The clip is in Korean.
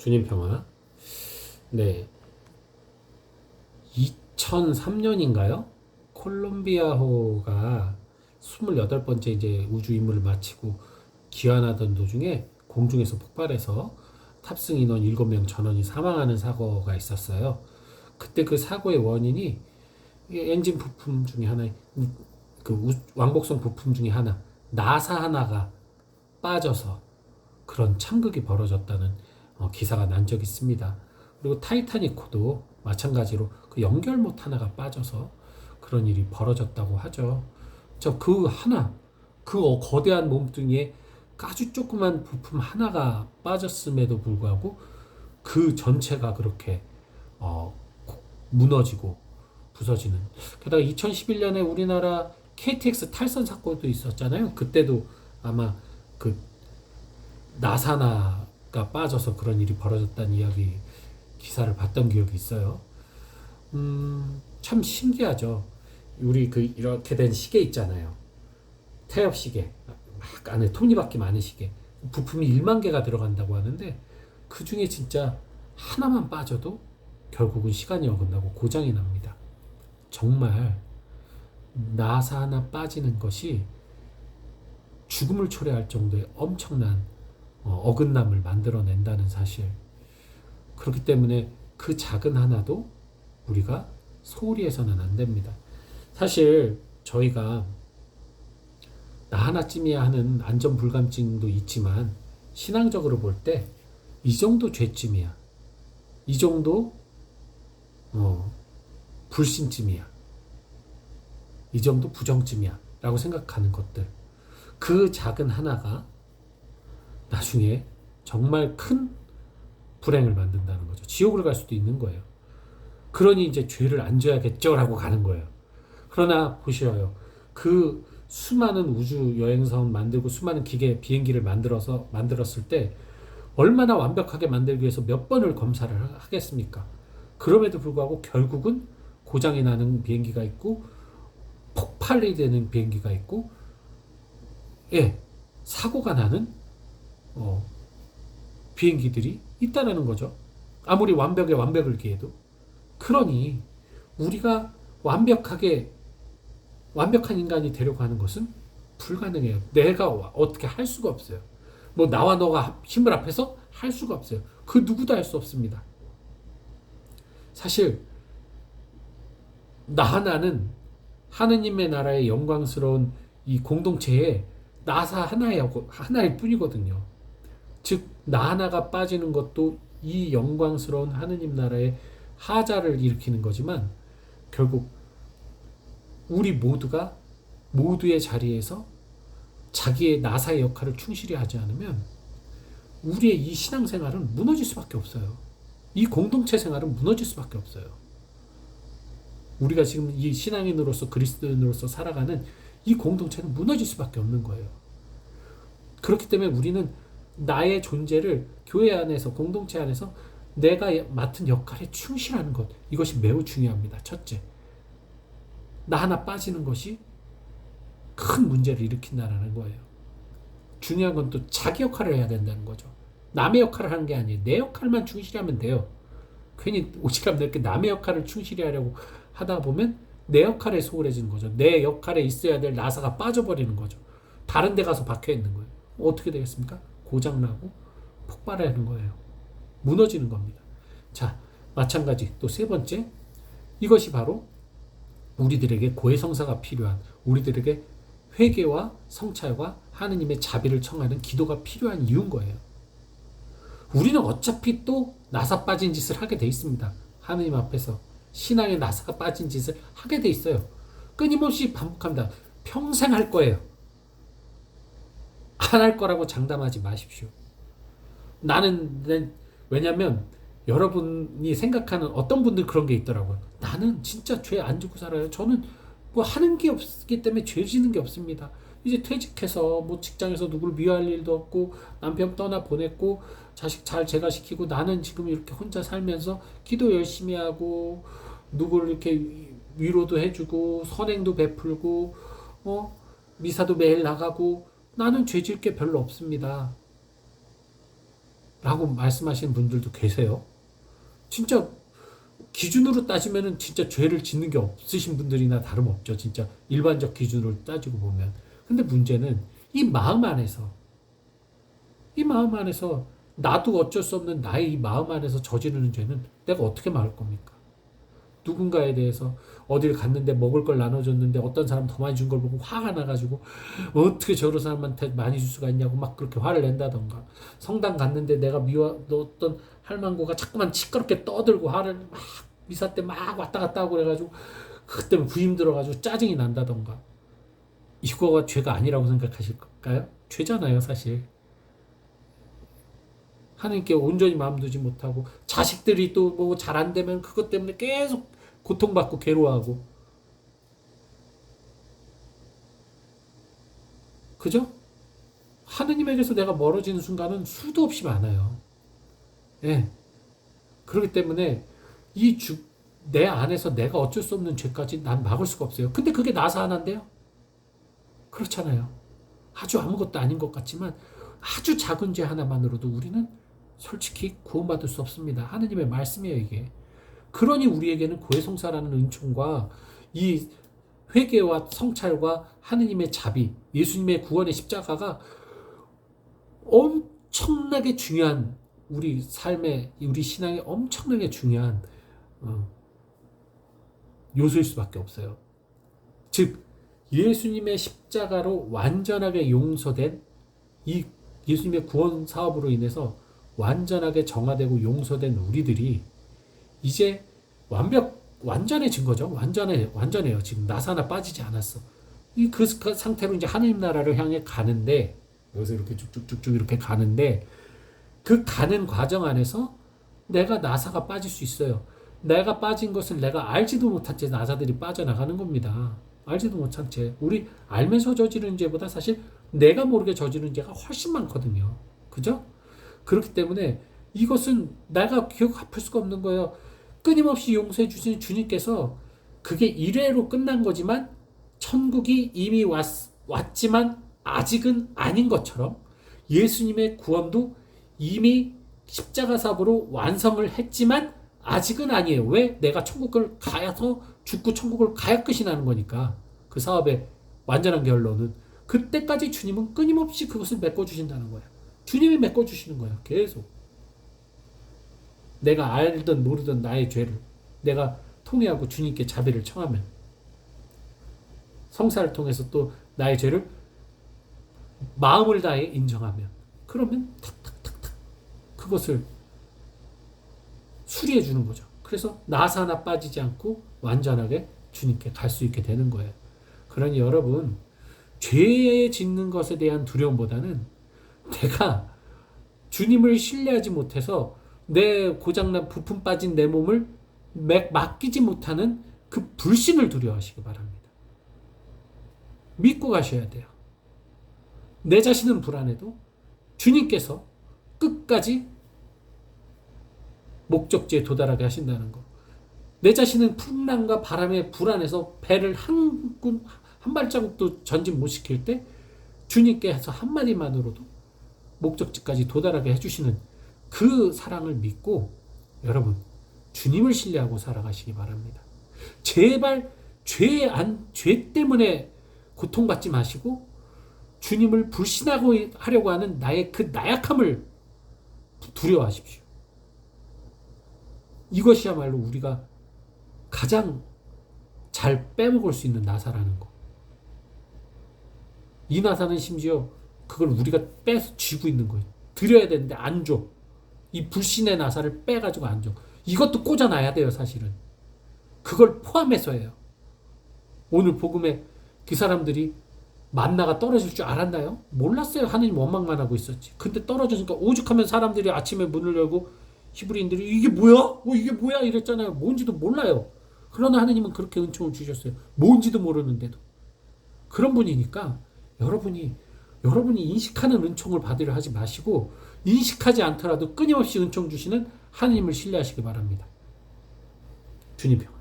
주님 평화. 네. 2003년인가요? 콜롬비아호가 28번째 이제 우주 임무를 마치고 귀환하던 도중에 공중에서 폭발해서 탑승 인원 7명 전원이 사망하는 사고가 있었어요. 그때 그 사고의 원인이 엔진 부품 중에 하나의 그 우- 왕복선 부품 중에 하나 나사 하나가 빠져서 그런 참극이 벌어졌다는 어, 기사가 난 적이 있습니다. 그리고 타이타닉호도 마찬가지로 그 연결못 하나가 빠져서 그런 일이 벌어졌다고 하죠. 저 그 하나, 그 어- 거대한 몸뚱이에 아주 조그만 부품 하나가 빠졌음에도 불구하고 그 전체가 그렇게 어, 고- 무너지고 부서지는. 게다가 2011년에 우리나라 KTX 탈선 사건도 있었잖아요. 그때도 아마 그 나사나 가 빠져서 그런 일이 벌어졌다는 이야기 기사를 봤던 기억이 있어요. 음, 참 신기하죠. 우리 그 이렇게 된 시계 있잖아요. 태엽 시계. 막 안에 톱니바퀴 많은 시계. 부품이 1만 개가 들어간다고 하는데 그 중에 진짜 하나만 빠져도 결국은 시간이 어긋나고 고장이 납니다. 정말 나사 하나 빠지는 것이 죽음을 초래할 정도의 엄청난 어, 어긋남을 만들어낸다는 사실. 그렇기 때문에 그 작은 하나도 우리가 소홀히 해서는 안 됩니다. 사실 저희가 나 하나쯤이야 하는 안전 불감증도 있지만 신앙적으로 볼 때 이 정도 죄쯤이야. 이 정도 어, 불신쯤이야. 이 정도 부정쯤이야. 라고 생각하는 것들. 그 작은 하나가 나중에 정말 큰 불행을 만든다는 거죠. 지옥을 갈 수도 있는 거예요. 그러니 이제 죄를 안 져야겠죠라고 가는 거예요. 그러나 보셔요. 그 수많은 우주 여행선 만들고 수많은 기계 비행기를 만들어서 만들었을 때 얼마나 완벽하게 만들기 위해서 몇 번을 검사를 하- 하겠습니까? 그럼에도 불구하고 결국은 고장이 나는 비행기가 있고 폭발이 되는 비행기가 있고 예 사고가 나는 어, 비행기들이 있다라는 거죠. 아무리 완벽에 완벽을 기해도 그러니 우리가 완벽하게 완벽한 인간이 되려고 하는 것은 불가능해요. 내가 와- 어떻게 할 수가 없어요. 뭐 나와 너가 힘을 합해서 할 수가 없어요. 그 누구도 할 수 없습니다. 사실 나 하나는 하느님의 나라의 영광스러운 이 공동체에 나사 하나의 하나일 뿐이거든요. 즉 나 하나가 빠지는 것도 이 영광스러운 하느님 나라의 하자를 일으키는 거지만 결국 우리 모두가 모두의 자리에서 자기의 나사의 역할을 충실히 하지 않으면 우리의 이 신앙생활은 무너질 수밖에 없어요. 이 공동체 생활은 무너질 수밖에 없어요. 우리가 지금 이 신앙인으로서 그리스도인으로서 살아가는 이 공동체는 무너질 수밖에 없는 거예요. 그렇기 때문에 우리는 나의 존재를 교회 안에서 공동체 안에서 내가 맡은 역할에 충실하는 것 이것이 매우 중요합니다. 첫째, 나 하나 빠지는 것이 큰 문제를 일으킨다라는 거예요. 중요한 건 또 자기 역할을 해야 된다는 거죠. 남의 역할을 하는 게 아니에요. 내 역할만 충실히 하면 돼요. 괜히 오직람 넓게 남의 역할을 충실히 하려고 하다 보면 내 역할에 소홀해지는 거죠. 내 역할에 있어야 될 나사가 빠져버리는 거죠. 다른 데 가서 박혀 있는 거예요. 어떻게 되겠습니까? 고장나고 폭발하는 거예요. 무너지는 겁니다. 자, 마찬가지 또 세 번째 이것이 바로 우리들에게 고해성사가 필요한 우리들에게 회개와 성찰과 하느님의 자비를 청하는 기도가 필요한 이유인 거예요. 우리는 어차피 또 나사 빠진 짓을 하게 돼 있습니다. 하느님 앞에서 신앙의 나사가 빠진 짓을 하게 돼 있어요. 끊임없이 반복합니다. 평생 할 거예요. 안 할 거라고 장담하지 마십시오. 나는 난- 왜냐면 여러분이 생각하는 어떤 분들 그런 게 있더라고요. 나는 진짜 죄 안 짓고 살아요. 저는 뭐 하는 게 없기 때문에 죄 지는 게 없습니다. 이제 퇴직해서 뭐 직장에서 누구를 미워할 일도 없고 남편 떠나 보냈고 자식 잘 제가 시키고 나는 지금 이렇게 혼자 살면서 기도 열심히 하고 누구를 이렇게 위로도 해주고 선행도 베풀고 어 미사도 매일 나가고 나는 죄질 게 별로 없습니다. 라고 말씀하시는 분들도 계세요. 진짜 기준으로 따지면은 진짜 죄를 짓는 게 없으신 분들이나 다름없죠. 진짜 일반적 기준으로 따지고 보면. 근데 문제는 이 마음 안에서 이 마음 안에서 나도 어쩔 수 없는 나의 이 마음 안에서 저지르는 죄는 내가 어떻게 막을 겁니까? 누군가에 대해서 어딜 갔는데 먹을 걸 나눠줬는데 어떤 사람 더 많이 준 걸 보고 화가 나가지고 어떻게 저런 사람한테 많이 줄 수가 있냐고 막 그렇게 화를 낸다던가. 성당 갔는데 내가 미워뒀던 할망구가 자꾸만 시끄럽게 떠들고 화를 막 미사 때 막 왔다 갔다 하고 그래가지고 그때 부임 들어가지고 짜증이 난다던가. 이거가 죄가 아니라고 생각하실까요? 죄잖아요 사실. 하나님께 온전히 마음 두지 못하고 자식들이 또 뭐 잘 안 되면 그것 때문에 계속 고통받고 괴로워하고 그죠? 하느님에게서 내가 멀어지는 순간은 수도 없이 많아요. 예. 그렇기 때문에 이 주, 내 안에서 내가 어쩔 수 없는 죄까지 난 막을 수가 없어요. 근데 그게 나사 하나인데요? 그렇잖아요. 아주 아무것도 아닌 것 같지만 아주 작은 죄 하나만으로도 우리는 솔직히 구원받을 수 없습니다. 하느님의 말씀이에요, 이게. 그러니 우리에게는 고해성사라는 은총과 이 회개와 성찰과 하느님의 자비, 예수님의 구원의 십자가가 엄청나게 중요한 우리 삶의 우리 신앙에 엄청나게 중요한 어, 요소일 수밖에 없어요. 즉 예수님의 십자가로 완전하게 용서된 이 예수님의 구원 사업으로 인해서 완전하게 정화되고 용서된 우리들이 이제 완벽 완전해진 거죠. 완전해 완전해요. 지금 나사 하나 빠지지 않았어. 이 그 상태로 이제 하나님 나라를 향해 가는데 여기서 이렇게 쭉쭉쭉쭉 이렇게 가는데 그 가는 과정 안에서 내가 나사가 빠질 수 있어요. 내가 빠진 것을 내가 알지도 못한 채 나사들이 빠져나가는 겁니다. 알지도 못한 채. 우리 알면서 저지른 죄보다 사실 내가 모르게 저지른 죄가 훨씬 많거든요. 그죠? 그렇기 때문에 이것은 내가 기억 갚을 수가 없는 거예요. 끊임없이 용서해 주신 주님께서 그게 일회로 끝난 거지만 천국이 이미 왔, 왔지만 아직은 아닌 것처럼 예수님의 구원도 이미 십자가 사고로 완성을 했지만 아직은 아니에요. 왜? 내가 천국을 가야서 죽고 천국을 가야 끝이 나는 거니까 그 사업의 완전한 결론은 그때까지 주님은 끊임없이 그것을 메꿔주신다는 거예요. 주님이 메꿔주시는 거예요. 계속. 내가 알든 모르든 나의 죄를 내가 통회하고 주님께 자비를 청하면 성사를 통해서 또 나의 죄를 마음을 다해 인정하면 그러면 탁탁탁탁 그것을 수리해 주는 거죠. 그래서 나사 하나 빠지지 않고 완전하게 주님께 갈 수 있게 되는 거예요. 그러니 여러분 죄 짓는 것에 대한 두려움보다는 내가 주님을 신뢰하지 못해서 내 고장난 부품 빠진 내 몸을 맡기지 못하는 그 불신을 두려워하시기 바랍니다. 믿고 가셔야 돼요. 내 자신은 불안해도 주님께서 끝까지 목적지에 도달하게 하신다는 거. 내 자신은 풍랑과 바람에 불안해서 배를 한 군, 한 발자국도 전진 못 시킬 때 주님께서 한마디만으로도 목적지까지 도달하게 해주시는 그 사랑을 믿고 여러분 주님을 신뢰하고 살아가시기 바랍니다. 제발 죄 안, 죄 때문에 고통받지 마시고 주님을 불신하고 하려고 하는 나의 그 나약함을 두려워하십시오. 이것이야말로 우리가 가장 잘 빼먹을 수 있는 나사라는 거. 이 나사는 심지어 그걸 우리가 빼서 쥐고 있는 거예요. 드려야 되는데 안 줘. 이 불신의 나사를 빼가지고 안 줘. 이것도 꽂아놔야 돼요, 사실은. 그걸 포함해서예요. 오늘 복음에 그 사람들이 만나가 떨어질 줄 알았나요? 몰랐어요. 하느님 원망만 하고 있었지. 근데 떨어졌으니까 오죽하면 사람들이 아침에 문을 열고 히브리인들이 이게 뭐야? 어, 이게 뭐야? 이랬잖아요. 뭔지도 몰라요. 그러나 하느님은 그렇게 은총을 주셨어요. 뭔지도 모르는데도. 그런 분이니까 여러분이 여러분이 인식하는 은총을 받으려 하지 마시고 인식하지 않더라도 끊임없이 은총 주시는 하느님을 신뢰하시기 바랍니다. 주님 평